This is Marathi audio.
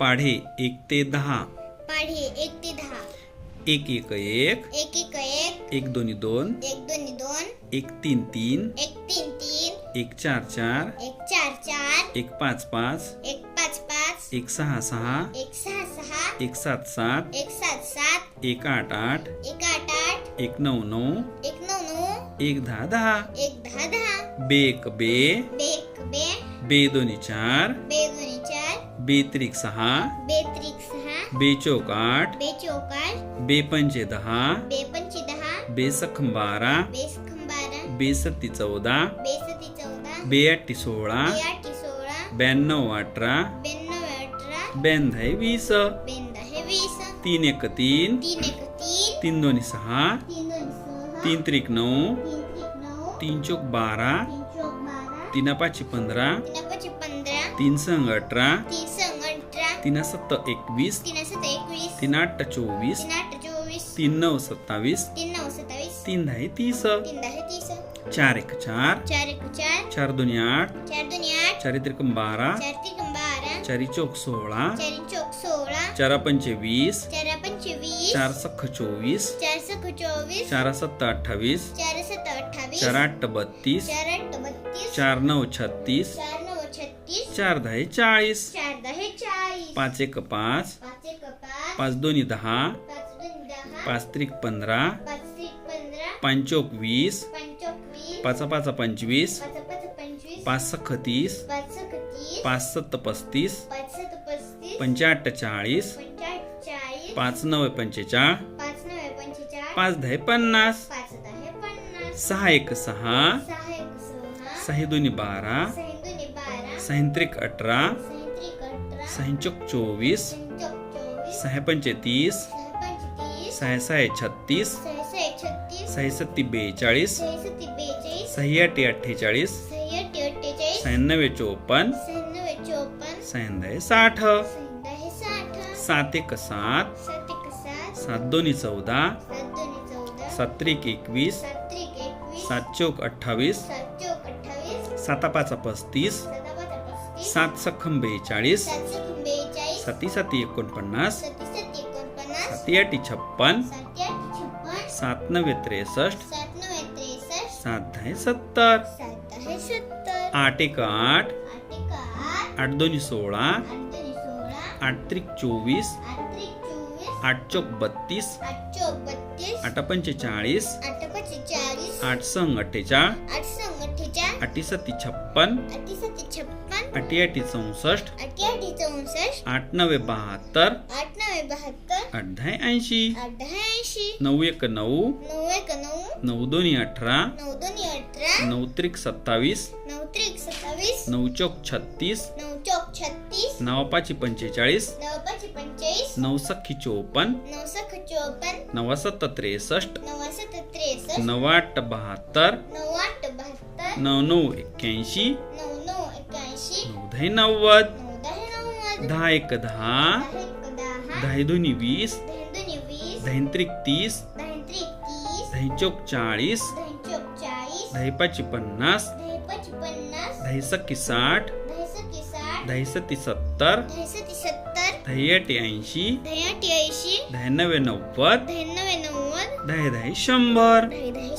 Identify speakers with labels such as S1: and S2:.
S1: पाढे एक ते दहा.
S2: पाढे एक ते दहा.
S1: एक एक एक.
S2: एक एक एक.
S1: एक दोन्ही दोन.
S2: एक दोन दोन.
S1: एक तीन तीन.
S2: एक तीन तीन.
S1: एक चार चार.
S2: एक चार चार.
S1: एक पाच पाच.
S2: एक पाच पाच.
S1: एक सहा सहा.
S2: एक सहा सहा.
S1: एक सात सात.
S2: एक सात सात.
S1: एक आठ आठ.
S2: एक आठ आठ.
S1: एक नऊ नऊ.
S2: एक नऊ नऊ.
S1: एक दहा दहा.
S2: एक दहा दहा.
S1: बे एक बे.
S2: बे एक बे.
S1: बे दोन्ही चार.
S2: बे दोन्ही चार
S1: बे त्रिक सहा
S2: बे त्रिक सहा
S1: बे चौक आठ
S2: बे चौकार
S1: बे पंचे दहा
S2: बे पंची दहा
S1: बे सखम बारा
S2: बे सखम बारा
S1: बे सत्ती चौदा
S2: बे सती चौदा
S1: बे अठ्ठी सोळा
S2: बे आठी सोळा
S1: ब्याण्णव अठरा
S2: ब्याण्णव अठरा
S1: ब्याण्णव वीस
S2: दहा वीस
S1: तीन एक तीन
S2: तीन एक तीन
S1: तीन दोन्ही सहा
S2: तीन दोन सहा
S1: तीन त्रिक नऊ
S2: तीन त्रिक नऊ
S1: तीन चौक बारा
S2: तीन चौक बारा
S1: तीन पाचशे पंधरा
S2: तीन पाचशे पंधरा
S1: तीन संग अठरा
S2: तीन संग अठरा
S1: तीन सत्त एकवीस
S2: तीन सात एकवीस
S1: तीन आठ चोवीस
S2: तीन आठ चोवीस
S1: तीन नऊ सत्तावीस
S2: तीन नऊ सत्तावीस
S1: तीन दहा तीस
S2: तीन दहा तीस
S1: चार एक चार
S2: चार एक चार
S1: चार दोन्ही आठ
S2: चार दोन आठ
S1: चारी त्रिकम बारा
S2: चार त्रिक बारा
S1: चारी चौक सोळा
S2: चार चौक सोळा
S1: चारा पंचे वीस
S2: चार पंचवीस
S1: चार सख्ख चोवीस
S2: चार सख चोवीस
S1: चार सत्त अठ्ठावीस
S2: चार सत अठ्ठावीस
S1: चार आठ बत्तीस
S2: चार आठ बत्तीस
S1: चार नऊ छत्तीस
S2: चार नऊ छत्तीस
S1: चार दहा चाळीस.
S2: चार दहा चाळीस.
S1: पाच एक पाच.
S2: पाच एक पाच.
S1: पाच दोन्ही दहा.
S2: पाच दोन दहा.
S1: पाच त्रिक पंधरा.
S2: पाच त्रिक पंधरा.
S1: पंचोक वीस
S2: पंचोवीस
S1: पाच पाच पंचवीस.
S2: पाच पाच पंचवीस.
S1: पाच सख्ख तीस
S2: पाच सख तीस
S1: पाच सत्त पस्तीस
S2: पाच सत पस्तीस
S1: पंचाहत्तर चाळीस. पाच नऊ पंचेचाळ
S2: पाच नऊ पंचेचाळीस.
S1: पाच दहा पन्नास.
S2: पाच दहा पन्नास.
S1: सहा एक सहा.
S2: सहा एक सहा.
S1: सहा दोन्ही बारा. सहात्रिक अठरा सहाचोक चोवीस सहा पंचे तीस
S2: सहा पंचतीस
S1: सहा सहा छत्तीस
S2: सहा सहा छत्तीस
S1: सहा सत्ती बेचाळीस
S2: सहा सती बेचाळीस
S1: सहा आठी अठ्ठेचाळीस
S2: सहा अठी अठ्ठेचाळीस
S1: शहाण्णवे चोपन्न
S2: शहाण्णव
S1: साठ सात एक सात
S2: सात
S1: दोन्ही चौदा
S2: सात दोन्ही चौदा
S1: सात त्रिक एकवीस
S2: सात
S1: चौक अठ्ठावीस
S2: सात चौक अठ्ठावीस
S1: साता पाच पस्तीस
S2: सात
S1: सखम बेचाळीस
S2: सात
S1: साती एकोणपन्नास
S2: सती
S1: आठी छप्पन
S2: सात
S1: नव्वे त्रेसष्ट
S2: सात
S1: दहा सत्तर आठ एक आठ
S2: आठ
S1: दोन्ही सोळा
S2: आठ
S1: त्रिक चोवीस
S2: आठ
S1: चौक बत्तीस.
S2: आठ चौक बत्तीस.
S1: आठ पंचेचाळीस
S2: आठ
S1: संग अठ्ठेचाळ
S2: आठ संग अठ्ठेचाळ
S1: छप्पन.
S2: सती छप्पन.
S1: आठी आठी चौसष्ट.
S2: आठी आठी चौसष्ट.
S1: आठ नव्वे बहात्तर
S2: आठ नव्वे बहात्तर
S1: दहा ऐंशी
S2: ऐंशी
S1: नऊ एक नऊ
S2: नऊ एक नऊ
S1: नऊ दोन्ही अठरा.
S2: नऊ दोन्ही अठरा.
S1: नऊ त्रिक सत्तावीस
S2: नऊ त्रिक सत्तावीस
S1: नऊ चौक छत्तीस
S2: नऊ चौक छत्तीस
S1: नऊ पाची पंचेचाळीस
S2: नऊ
S1: सख्खी चोपन्न
S2: नऊ सख चोपन्न
S1: नवा सत्त त्रेसष्ट
S2: नऊ सत त्रेसष्ट
S1: आठ बहात्तर
S2: नऊ आठ बहात्तर
S1: नऊ नऊ एक्क्याऐंशी
S2: नऊ नऊ एक्याऐंशी
S1: नऊ दहा नव्वद
S2: नऊ दहा नव्वद
S1: दहा एक दहा
S2: दहा
S1: दोन्ही वीस
S2: दहा
S1: त्रिक तीस.
S2: दहा
S1: चौक चाळीस.
S2: दहा चौक चाळीस
S1: दहा पाची पन्नास.
S2: दहा सखी साठ. दहा सती सत्तर.
S1: दहा आठी ऐंशी
S2: दहा अठी ऐंशी
S1: दहा नव्वे नव्वद
S2: दहा नव्वे नव्वद
S1: दहा दहा शंभर.
S2: दहा दहा